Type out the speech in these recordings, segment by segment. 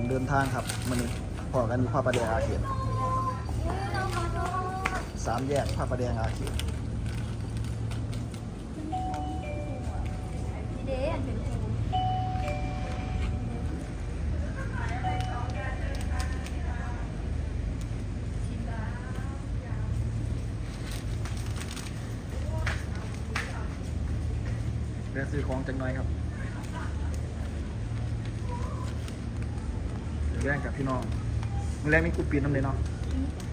อนเดินทางครับมันนี้พอกันอยู่พระประแดงอาเขตสามแยกพระประแดงอาเขตเดอันเรียนซื้อของจังหน้อยครับเดี๋ยว แย่งกับพี่น้องมือแรกมีกูปีนน้ำเลยเนาะ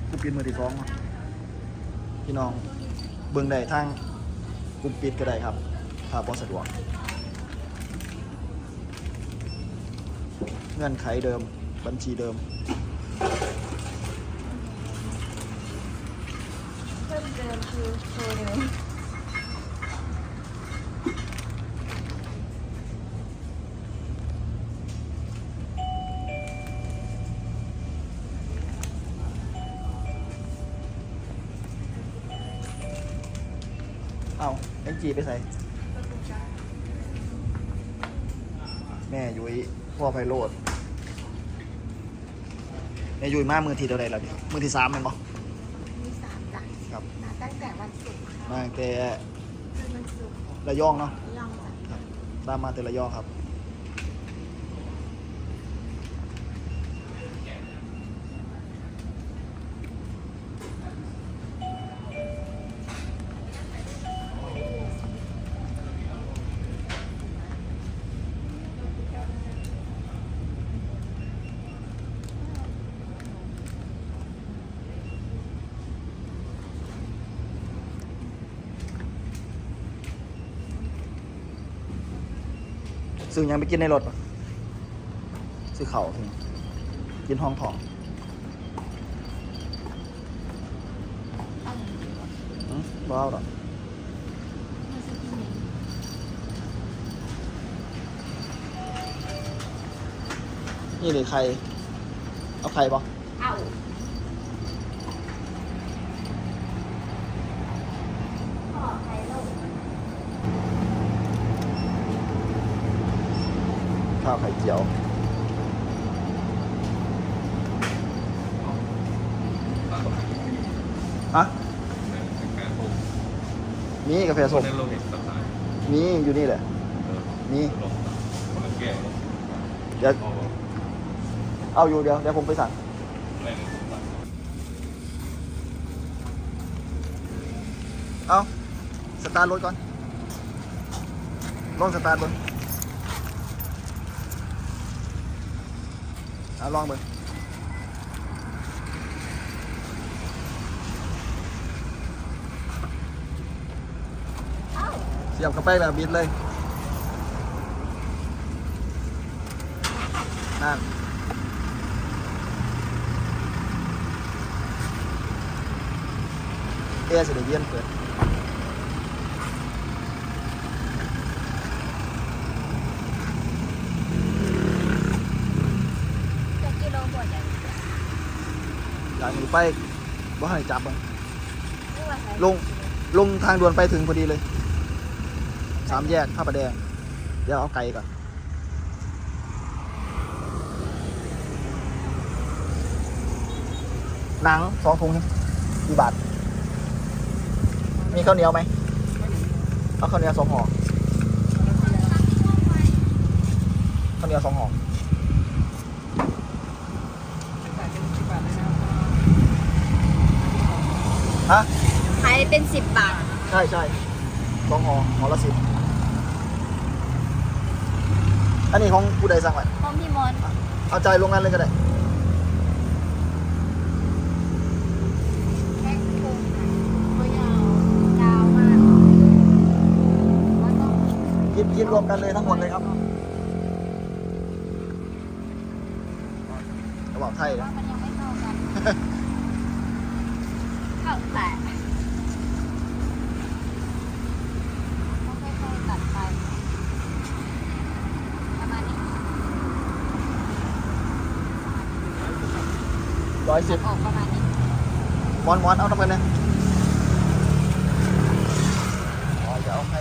กูปีนมือที่สองเนาะพี่น้องเบิ่งได้ทางกูปิดก็ได้ครับถ้าบ่สะดวก เงื่อนไขเดิมบัญชีเดิมเพิ่มเติมคือโชว์เดิม เอาเอ็นจีไปใส่ แม่ยุ้ยพ่อไพโรดแม่ยุ้ยมามือทีเดียวใดแล้วดิมือที่สามแมันบ่ มีสามจ้ะครับ มาตั้งแต่วันศุกร์ค่ะมาตั้งแต่คือวันศุกร์ระยองเนาะย่องจ้ะ ตามมาแต่ระยองครับ ซื้อยังไปกินในรถปะซื้อเข่าสิกินห้องทองอืมบ้เอาหรอนี่เลยใคร เอาใครปะเอาพ่อใครโลก ข้าวไข่เจียวฮะมีกาแฟส้มในโลหิตต่างมีอยู่นี่แหละมีเดี๋ยวพอบอกเอาอยู่เดี๋ยวเดี๋ยวผมไปสั่งเอาสตาร์ทรถก่อนลองสตาร์ทเบิ้ง เอาลองเบิ้งเสียบเข้าไปแบบบิดเลยนั่นเอร์สิเดเวียนเปิด จะกิโลหมดอย่าง อย่างนี้ไปบ่ให้จับอะนี่ว่าใครลงลงทางด่วนไปถึงพอดีเลย สามแยกข้าประแดง เดี๋ยวเอาไก่ก่อนหนังสองถุงกี่บาท มีข้าวเหนียวไหม เอาข้าวเหนียวสองห่อข้าวเหนียวสองห่อ ฮะขายเป็นสิบบาท ใช่ใช่สองห่อห่อละสิบอันนี้ของผู้ใดสั่งไว้ของพี่มอนเอาใจายลงนั้นเลยก็ได้แพ็คโคงตัวยาวยาวมากแล้วต้องกินกินรวมกันเลยทั้งหมดเลยครับกระบอกไทย ว่า นะ มันยังไม่เท่ากันเข้า แต่ต้องค่อยๆตัดไปประมาณนี้ร้อยสิบออกประมาณนี้ มอนมอนเอาทำกันนะอ๋อจะเอาให้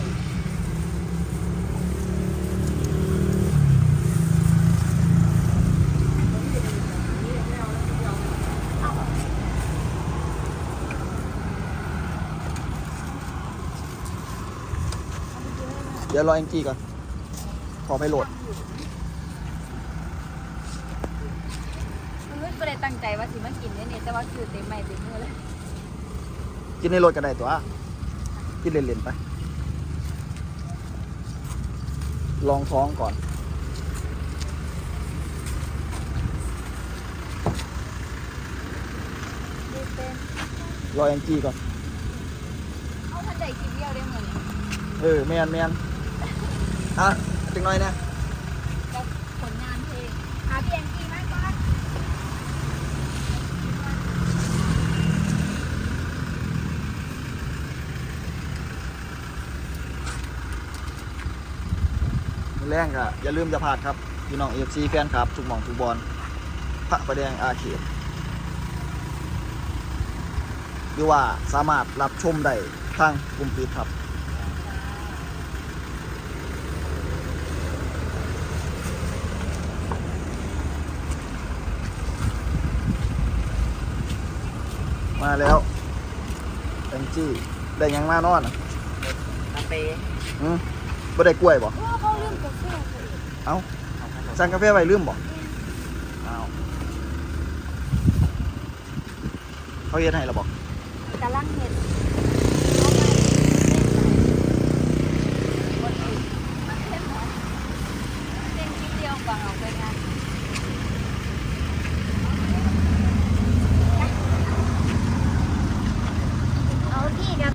ดี๋ยวรอแองจี้ก่อน ขอไปโหลด มันไม่ได้ตั้งใจว่าสิมากินเนี่ยเนี่ยแต่ว่าคือเต็มใหม่เต็มมือเลยกินในรถก็ได้ตัว กินเล่นๆไป ลองท้องก่อนดูเต็มรอแองจี้ก่อน เอาทันใจกินเดียวได้เหมือน เออแมนแมน อะจังน้อยนะกับผลงานเพลงหาพี่แองกี้มากก่อนแรงก็อย่าลืมจะพลาดครับพี่น้องเอฟซีแฟนครับทุกหม่องทุกบอลพระประแดงอาเขตหรือว่าสามารถรับชมได้ทางกลุ่มปิดครับ มาแล้วแองจี้ได้หยังมานอนอะกาแฟอืมบ่ได้กล้วยบ่ว่าเขาลืมกาแฟเขาอีกเอ้าสั่งกาแฟไว้ลืมบ่อ้าวเขาเฮ็ดให้เราบ่กำลังเห็นเล่นคลิปเดียวก่อนออกไปงาน เอาพี่กับ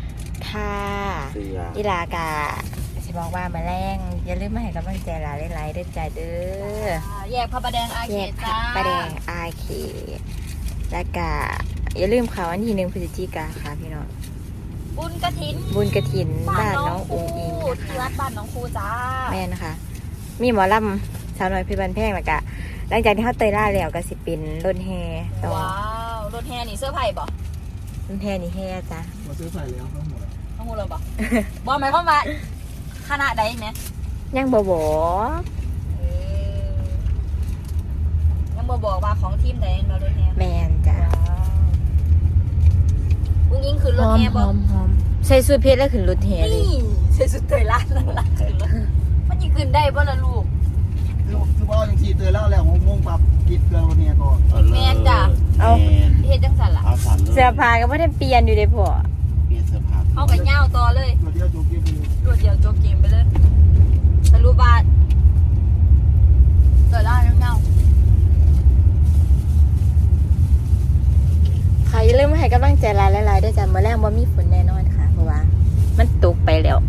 ค่ะ เสื ออีลากาสิบอกว่ามาแรงอย่าลืมมาให้กำลังใจหลายหลายๆด้วยใจเด้อแยกพระประแดงอาแยเขกตจ้าประแดงอาเคแล้วก็อย่าลืมข่าววันที่หนึ่งพฤศจิกาค่ะพี่น้องบุญกระถินบุญกระถินบ้านน้องครูอุงอิงนะที่คะวัดบ้านน้องครูจ้าแม่นะคะ มีหมอลำสาวน้อยเพชรบันแพงแล้วก็หลังจากที่เขาเตยล่าแล้วก็สิเป็นรถแห่ต่อว้าวรถแห่นี่เสื้อไผ่บ่รถแห่นี่แห่จ้ะมาซื้อใส่แล้วทั้งหมด น้องครูเราบ่บอกหมายความว่าคณะใดไหมยังบ่บอกเออยังบ่บอกว่าของทีมใดเรารถแห่แมนจ้ะอุ้งอิงคือรถแห่บ่ใส่สูทเพชรแล้วขึ้นรถแห่เลยนี่ใส่สุดเตยล้านนั่นล่ะคือรถมันยิงขึ้นได้บ่ล่ะลูก คือคือว่าจังซี่เตือนแล้วแล้ว6โมงปรับกิดเครื่องรถเนี่ยก่อนแม่นจ้ะ เอาเฮ็ดจังซั่นล่ะ เอาสั่นเลยเสื้อผ้าก็ไม่ได้เปลี่ยนอยู่เลยพ่อ เปลี่ยนเสื้อผ้าเอากันยาวต่อเลยตัวเดียวจบเกมไปเลยรวดเดียวจบเกมไปเลยสรุปว่าเตยล้านเงาค่ะอย่าลืมให้กำลังใจหลายๆด้วยจ้ะเมื่อแรกว่ามีฝนแน่นอนค่ะ เพราะว่า มันตกไปแล้ว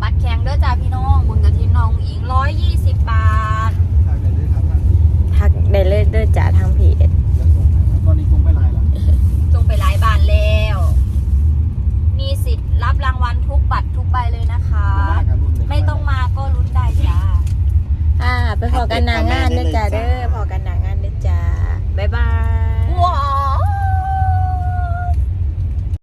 บัตรแข็งเด้อจ้าพี่น้องบุญกระทินน้องอิงร้อยยี่สิบบาท ทางไหนได้ครับทาง ทักได้เลยเด้อจ้ะทางเพจ